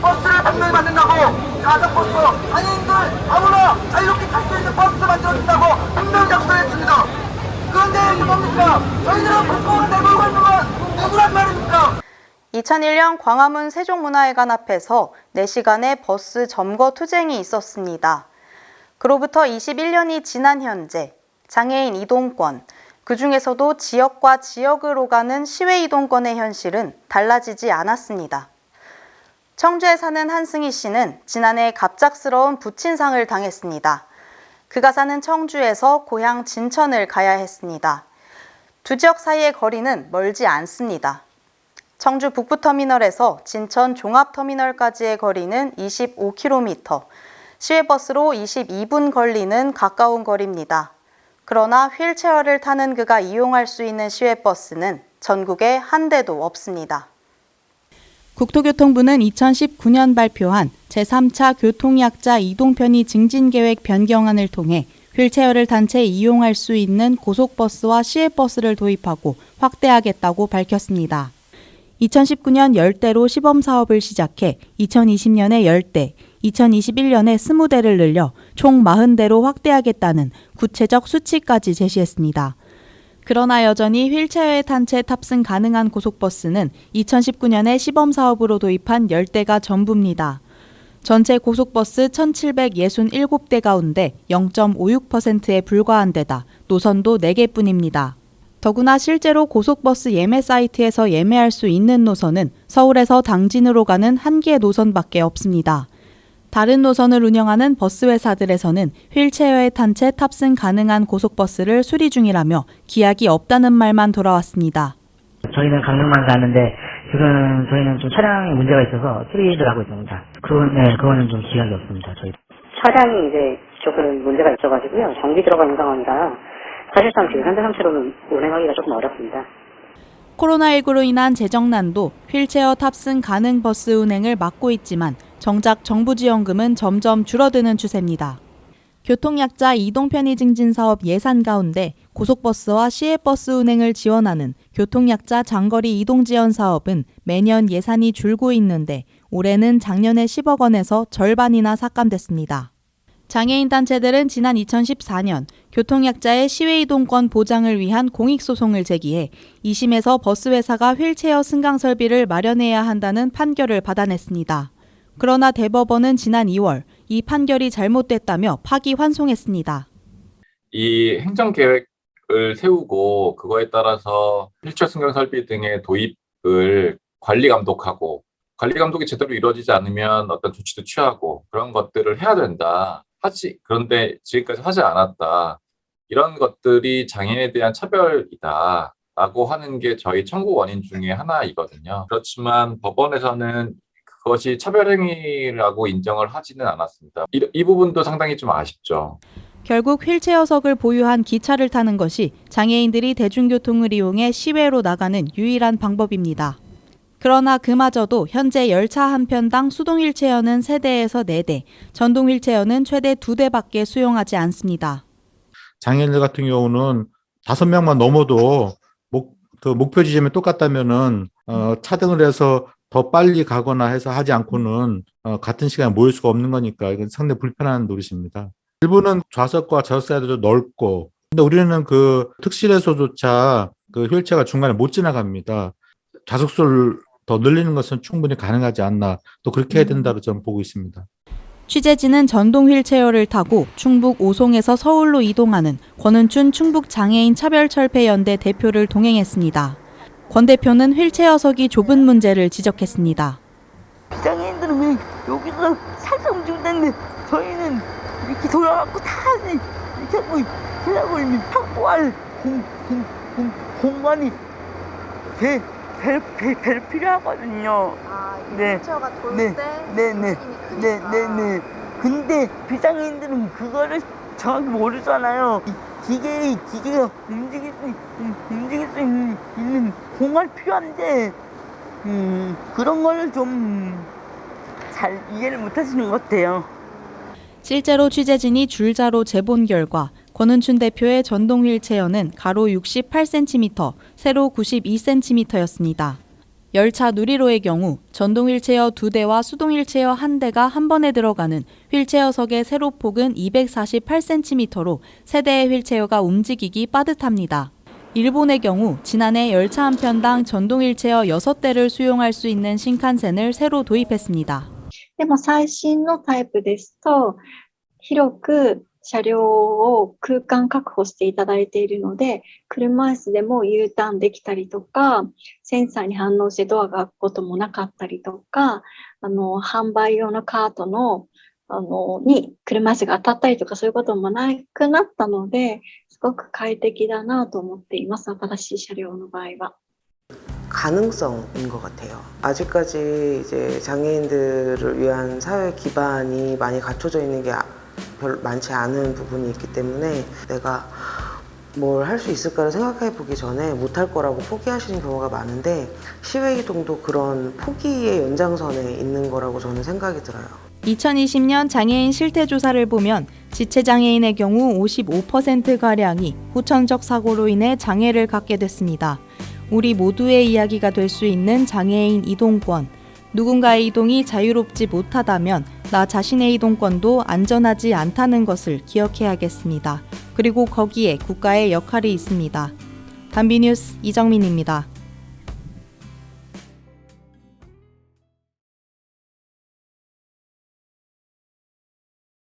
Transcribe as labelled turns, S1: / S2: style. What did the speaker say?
S1: 버스를 분명히 만든다고 가정버스 장애인들 아무나 자유롭게 탈 수 있는 버스 만들어준다고 분명히 약속했습니다 그런데 이게 뭡니까 저희들은 불법을 내몰고 건 누구란 말입니까
S2: 2001년 광화문 세종문화회관 앞에서 4시간의 버스 점거 투쟁이 있었습니다. 그로부터 21년이 지난 현재 장애인 이동권, 그 중에서도 지역과 지역으로 가는 시외 이동권의 현실은 달라지지 않았습니다. 청주에 사는 한승희 씨는 지난해 갑작스러운 부친상을 당했습니다. 그가 사는 청주에서 고향 진천을 가야 했습니다. 두 지역 사이의 거리는 멀지 않습니다. 청주 북부터미널에서 진천 종합터미널까지의 거리는 25km, 시외버스로 22분 걸리는 가까운 거리입니다. 그러나 휠체어를 타는 그가 이용할 수 있는 시외버스는 전국에 한 대도 없습니다. 국토교통부는 2019년 발표한 제3차 교통약자 이동편의 증진계획 변경안을 통해 휠체어를 탄채 이용할 수 있는 고속버스와 시외버스를 도입하고 확대하겠다고 밝혔습니다. 2019년 10대로 시범 사업을 시작해 2020년에 10대, 2021년에 20대를 늘려 총 40대로 확대하겠다는 구체적 수치까지 제시했습니다. 그러나 여전히 휠체어에 탄 채 탑승 가능한 고속버스는 2019년에 시범 사업으로 도입한 10대가 전부입니다. 전체 고속버스 1,767대 가운데 0.56%에 불과한 데다 노선도 4개뿐입니다. 더구나 실제로 고속버스 예매 사이트에서 예매할 수 있는 노선은 서울에서 당진으로 가는 한 개의 노선밖에 없습니다. 다른 노선을 운영하는 버스 회사들에서는 휠체어에 탄 채 탑승 가능한 고속버스를 수리 중이라며 기약이 없다는 말만 돌아왔습니다.
S3: 저희는 강릉만 가는데 지금 저희는 좀 차량에 문제가 있어서 수리를 하고 있습니다. 그건 네, 그거는 좀 기약이 없습니다. 저희.
S4: 차량이 이제 조금 문제가 있어가지고요. 정비 들어가는 상황이라 사실상 지금 현대 상태로는 운행하기가 조금 어렵습니다.
S2: 코로나19로 인한 재정난도 휠체어 탑승 가능 버스 운행을 막고 있지만 정작 정부 지원금은 점점 줄어드는 추세입니다. 교통약자 이동편의 증진 사업 예산 가운데 고속버스와 시외버스 운행을 지원하는 교통약자 장거리 이동 지원 사업은 매년 예산이 줄고 있는데 올해는 작년에 10억 원에서 절반이나 삭감됐습니다. 장애인 단체들은 지난 2014년 교통약자의 시외 이동권 보장을 위한 공익소송을 제기해 2심에서 버스 회사가 휠체어 승강 설비를 마련해야 한다는 판결을 받아냈습니다. 그러나 대법원은 지난 2월 이 판결이 잘못됐다며 파기환송했습니다.
S5: 이 행정 계획을 세우고 그거에 따라서 휠체어 승강 설비 등의 도입을 관리 감독하고 관리 감독이 제대로 이루어지지 않으면 어떤 조치도 취하고 그런 것들을 해야 된다. 하지 그런데 지금까지 하지 않았다. 이런 것들이 장애인에 대한 차별이다. 라고 하는 게 저희 청구 원인 중에 하나이거든요. 그렇지만 법원에서는 그것이 차별행위라고 인정을 하지는 않았습니다. 이, 이 부분도 상당히 좀 아쉽죠.
S2: 결국 휠체어석을 보유한 기차를 타는 것이 장애인들이 대중교통을 이용해 시외로 나가는 유일한 방법입니다. 그러나 그마저도 현재 열차 한 편당 수동 휠체어는 3대에서 4대, 전동 휠체어는 최대 2대밖에 수용하지 않습니다.
S6: 장애인들 같은 경우는 다섯 명만 넘어도 목, 그 목표 지점이 똑같다면은 어, 차등을 해서 더 빨리 가거나 해서 하지 않고는 어, 같은 시간에 모일 수가 없는 거니까 이건 상당히 불편한 노릇입니다. 일부는 좌석과 좌석 사이도 넓고 근데 우리는 그 특실에서조차 그 휠체어가 중간에 못 지나갑니다. 좌석수를 더 늘리는 것은 충분히 가능하지 않나 또 그렇게 해야 된다고 저는 보고 있습니다.
S2: 취재진은 전동 휠체어를 타고 충북 오송에서 서울로 이동하는 권은춘 충북 장애인 차별철폐연대 대표를 동행했습니다. 권 대표는 휠체어석이 좁은 문제를 지적했습니다.
S7: 비장애인들은 왜 여기서 살짝 움직이는데 저희는 이렇게 돌아갖고 타지 이렇게 하고 보면 확보할 공, 공, 공, 공간이 배, 배, 배, 배 필요하거든요.
S2: 아,
S7: 네. 휠체어가 돌 네. 때 네, 네. 네, 네, 네. 근데 비장애인들은 그거를 정확히 모르잖아요. 이 기계, 기계가 움직일 수, 음, 움직일 수 있는, 있는 공간이 필요한데, 음, 그런 걸 좀 잘 이해를 못 하시는 것 같아요.
S2: 실제로 취재진이 줄자로 재본 결과 권은춘 대표의 전동 휠체어는 가로 68cm, 세로 92cm였습니다. 열차 누리로의 경우 전동 휠체어 2대와 수동 휠체어 1대가 한 번에 들어가는 휠체어석의 세로폭은 248cm로 세대의 휠체어가 움직이기 빠듯합니다. 일본의 경우 지난해 열차 한 편당 전동 휠체어 6대를 수용할 수 있는 신칸센을 새로 도입했습니다.
S8: でも最新のタイプですと、広く 車両を空間確保していただいているので、車椅子でも U ターンできたりとか、センサーに反応してドアが開くこともなかったりとか、あの、販売用のカートの、あの、に車椅子が当たったりとかそういうこともなくなったので、すごく快適だなと思っています、新しい車両の場合は。
S9: 가능성인 것 같아요. 아직까지 이제 장애인들을 위한 사회 기반이 많이 갖춰져 있는 게 아- 별 많지 않은 부분이 있기 때문에 내가 뭘 할 수 있을까를 생각해 보기 전에 못할 거라고 포기하시는 경우가 많은데 시외이동도 그런 포기의 연장선에 있는 거라고 저는 생각이 들어요.
S2: 2020년 장애인 실태 조사를 보면 지체 장애인의 경우 55%가량이 후천적 사고로 인해 장애를 갖게 됐습니다. 우리 모두의 이야기가 될 수 있는 장애인 이동권. 누군가의 이동이 자유롭지 못하다면 나 자신의 이동권도 안전하지 않다는 것을 기억해야겠습니다. 그리고 거기에 국가의 역할이 있습니다. 단비뉴스 이정민입니다.